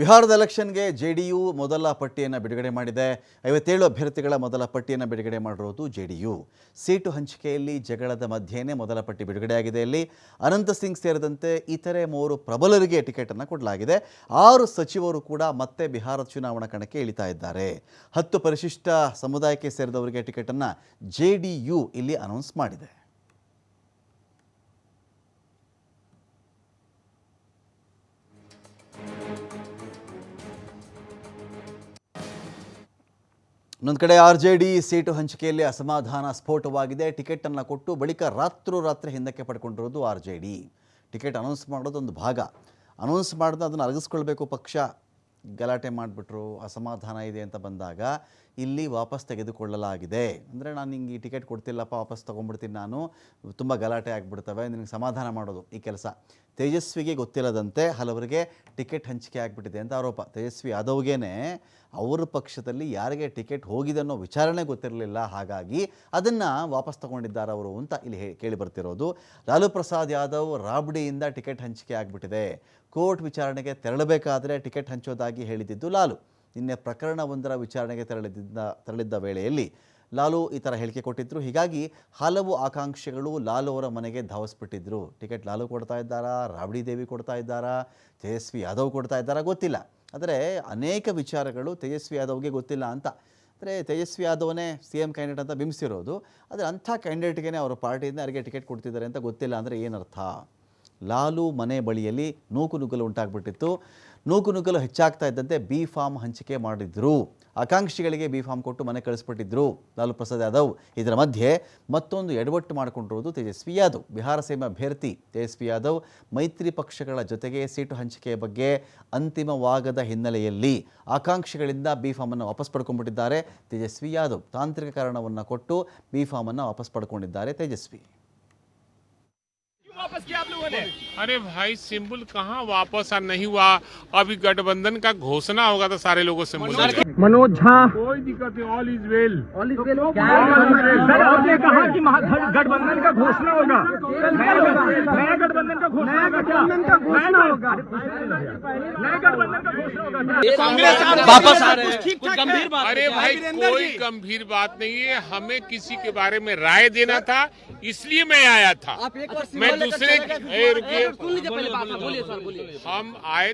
ಬಿಹಾರದ ಎಲೆಕ್ಷನ್ಗೆ J D you ಮೊದಲ ಪಟ್ಟಿಯನ್ನು ಬಿಡುಗಡೆ ಮಾಡಿದೆ. ಐವತ್ತೇಳು ಅಭ್ಯರ್ಥಿಗಳ ಮೊದಲ ಪಟ್ಟಿಯನ್ನು ಬಿಡುಗಡೆ ಮಾಡಿರೋದು ಜೆ ಡಿ ಯು ಸೀಟು ಹಂಚಿಕೆಯಲ್ಲಿ ಜಗಳದ ಮಧ್ಯೆನೇ ಮೊದಲ ಪಟ್ಟಿ ಬಿಡುಗಡೆಯಾಗಿದೆ ಇಲ್ಲಿ. ಅನಂತ ಸಿಂಗ್ ಸೇರಿದಂತೆ ಇತರೆ ಮೂವರು ಪ್ರಬಲರಿಗೆ ಟಿಕೆಟನ್ನು ಕೊಡಲಾಗಿದೆ. ಆರು ಸಚಿವರು ಕೂಡ ಮತ್ತೆ ಬಿಹಾರದ ಚುನಾವಣಾ ಕಣಕ್ಕೆ ಇಳಿತಾ ಇದ್ದಾರೆ. ಹತ್ತು ಪರಿಶಿಷ್ಟ ಸಮುದಾಯಕ್ಕೆ ಸೇರಿದವರಿಗೆ ಟಿಕೆಟನ್ನು ಜೆ ಡಿ ಇಲ್ಲಿ ಅನೌನ್ಸ್ ಮಾಡಿದೆ. ಇನ್ನೊಂದು ಕಡೆ ಆರ್ ಜೆ ಡಿ ಸೀಟು ಹಂಚಿಕೆಯಲ್ಲಿ ಅಸಮಾಧಾನ ಸ್ಫೋಟವಾಗಿದೆ. ಟಿಕೆಟನ್ನು ಕೊಟ್ಟು ಬಳಿಕ ರಾತ್ರೋರಾತ್ರಿ ಹಿಂದಕ್ಕೆ ಪಡ್ಕೊಂಡಿರೋದು R J D. Ticket announce ಮಾಡೋದು ಒಂದು ಭಾಗ. ಅನೌನ್ಸ್ ಮಾಡಿದ ಅದನ್ನು ಅರಗಿಸ್ಕೊಳ್ಬೇಕು ಪಕ್ಷ. ಗಲಾಟೆ ಮಾಡಿಬಿಟ್ರು, ಅಸಮಾಧಾನ ಇದೆ ಅಂತ ಬಂದಾಗ ಇಲ್ಲಿ ವಾಪಸ್ ತೆಗೆದುಕೊಳ್ಳಲಾಗಿದೆ. ಅಂದರೆ ನಾನು ನಿಂಗೆ ಈ ಟಿಕೆಟ್ ಕೊಡ್ತಿಲ್ಲಪ್ಪ, ವಾಪಸ್ ತೊಗೊಂಡ್ಬಿಡ್ತೀನಿ ನಾನು. ತುಂಬ ಗಲಾಟೆ ಆಗಿಬಿಡ್ತವೆ, ನಿನಗೆ ಸಮಾಧಾನ ಮಾಡೋದು ಈ ಕೆಲಸ. ತೇಜಸ್ವಿಗೆ ಗೊತ್ತಿಲ್ಲದಂತೆ ಹಲವರಿಗೆ ಟಿಕೆಟ್ ಹಂಚಿಕೆ ಆಗಿಬಿಟ್ಟಿದೆ ಅಂತ ಆರೋಪ. ತೇಜಸ್ವಿ ಯಾದವ್ಗೇನೆ ಅವ್ರ ಪಕ್ಷದಲ್ಲಿ ಯಾರಿಗೆ ಟಿಕೆಟ್ ಹೋಗಿದೆ ಅನ್ನೋ ವಿಚಾರಣೆ ಗೊತ್ತಿರಲಿಲ್ಲ. ಹಾಗಾಗಿ ಅದನ್ನು ವಾಪಸ್ ತಗೊಂಡಿದ್ದಾರೆ ಅವರು ಅಂತ ಇಲ್ಲಿ ಹೇ, ಕೇಳಿ ಬರ್ತಿರೋದು. ಲಾಲು ಪ್ರಸಾದ್ ಯಾದವ್ ರಾಬ್ಡಿಯಿಂದ ಟಿಕೆಟ್ ಹಂಚಿಕೆ ಆಗಿಬಿಟ್ಟಿದೆ. ಕೋರ್ಟ್ ವಿಚಾರಣೆಗೆ ತೆರಳಬೇಕಾದರೆ ಟಿಕೆಟ್ ಹಂಚೋದಾಗಿ ಹೇಳಿದ್ದು ಲಾಲು. ನಿನ್ನೆ ಪ್ರಕರಣವೊಂದರ ವಿಚಾರಣೆಗೆ ತೆರಳಿದ್ದ ತೆರಳಿದ್ದ ವೇಳೆಯಲ್ಲಿ ಲಾಲು ಈ ಥರ ಹೇಳಿಕೆ ಕೊಟ್ಟಿದ್ದರು ಹೀಗಾಗಿ ಹಲವು ಆಕಾಂಕ್ಷೆಗಳು ಲಾಲು ಅವರ ಮನೆಗೆ ಧಾವಿಸ್ಬಿಟ್ಟಿದ್ರು. ಟಿಕೆಟ್ ಲಾಲು ಕೊಡ್ತಾ ಇದ್ದಾರಾ? ರಾಬಡಿ ದೇವಿ ಕೊಡ್ತಾ ಇದ್ದಾರಾ? ತೇಜಸ್ವಿ ಯಾದವ್ ಕೊಡ್ತಾ ಇದ್ದಾರಾ? ಗೊತ್ತಿಲ್ಲ. ಆದರೆ ಅನೇಕ ವಿಚಾರಗಳು ತೇಜಸ್ವಿ ಯಾದವ್ಗೆ ಗೊತ್ತಿಲ್ಲ ಅಂತ. ಅಂದರೆ ತೇಜಸ್ವಿ ಯಾದವನೇ ಸಿ ಎಂ ಕ್ಯಾಂಡಿಡೇಟ್ ಅಂತ ಬಿಂಬಿಸಿರೋದು. ಆದರೆ ಅಂಥ ಕ್ಯಾಂಡಿಡೇಟ್ಗೆ ಅವರ ಪಾರ್ಟಿಯಿಂದ ಯಾರಿಗೆ ಟಿಕೆಟ್ ಕೊಡ್ತಿದ್ದಾರೆ ಅಂತ ಗೊತ್ತಿಲ್ಲ ಅಂದರೆ ಏನರ್ಥ? ಲಾಲು ಮನೆ ಬಳಿಯಲ್ಲಿ ನೂಕು ನುಗ್ಗಲು ಉಂಟಾಗ್ಬಿಟ್ಟಿತ್ತು. ನೂಕು ನುಗ್ಗಲು ಹೆಚ್ಚಾಗ್ತಾ ಇದ್ದಂತೆ ಬಿ ಫಾರ್ಮ್ ಹಂಚಿಕೆ ಮಾಡಿದ್ರು. ಆಕಾಂಕ್ಷಿಗಳಿಗೆ ಬಿ ಫಾರ್ಮ್ ಕೊಟ್ಟು ಮನೆ ಕಳಿಸ್ಬಿಟ್ಟಿದ್ರು. ಲಾಲು ಪ್ರಸಾದ್ ಯಾದವ್ ಇದರ ಮಧ್ಯೆ ಮತ್ತೊಂದು ಎಡವಟ್ಟು ಮಾಡಿಕೊಂಡಿರುವುದು ತೇಜಸ್ವಿ ಯಾದವ್. ಬಿಹಾರ ಸೇಮ ಅಭ್ಯರ್ಥಿ ತೇಜಸ್ವಿ ಯಾದವ್ ಮೈತ್ರಿ ಪಕ್ಷಗಳ ಜೊತೆಗೆ ಸೀಟು ಹಂಚಿಕೆಯ ಬಗ್ಗೆ ಅಂತಿಮವಾಗದ ಹಿನ್ನೆಲೆಯಲ್ಲಿ ಆಕಾಂಕ್ಷಿಗಳಿಂದ ಬಿ ಫಾರ್ಮನ್ನು ವಾಪಸ್ ಪಡ್ಕೊಂಡ್ಬಿಟ್ಟಿದ್ದಾರೆ ತೇಜಸ್ವಿ ಯಾದವ್. ತಾಂತ್ರಿಕ ಕಾರಣವನ್ನು ಕೊಟ್ಟು ಬಿ ಫಾರ್ಮನ್ನು ವಾಪಸ್ ಪಡ್ಕೊಂಡಿದ್ದಾರೆ ತೇಜಸ್ವಿ. क्यों आप लोगों ने? अरे भाई सिंबल कहाँ वापस आ नहीं हुआ। अभी गठबंधन का घोषणा होगा तो सारे लोगों से मनोज झा। कोई दिक्कत है all is well all is sir आपने कहा कि गठबंधन का घोषणा होगा। नया गठबंधन का घोषणा होगा का घोषणा होगा नया गठबंधन का घोषणा होगा। कांग्रेस वापस आ रहे हैं। गंभीर बात अरे भाई कोई गंभीर बात नहीं है। हमें किसी के बारे में राय देना था इसलिए मैं आया था। मैं दूसरे रुकिए। सुन लीजिए पहले बात बोलिए सर बोलिए। हम आए